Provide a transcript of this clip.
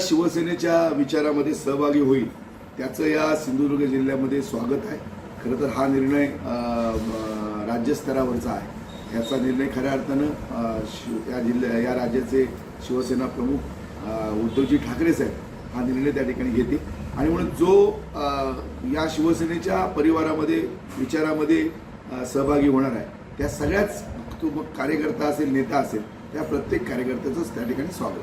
शिवसेनेच्या विचारामध्ये सहभागी होईल त्याचं या सिंधुदुर्ग जिल्ह्यामध्ये स्वागत आहे. खरं तर हा निर्णय राज्यस्तरावरचा आहे. याचा निर्णय खऱ्या अर्थानं शिव या जिल्ह्या या राज्याचे शिवसेना प्रमुख उद्धवजी ठाकरे साहेब हा निर्णय त्या ठिकाणी घेतील. आणि म्हणून जो या शिवसेनेच्या परिवारामध्ये विचारामध्ये सहभागी होणार आहे त्या सगळ्याच तो मग कार्यकर्ता असेल नेता असेल त्या प्रत्येक कार्यकर्त्याचंच त्या ठिकाणी स्वागत.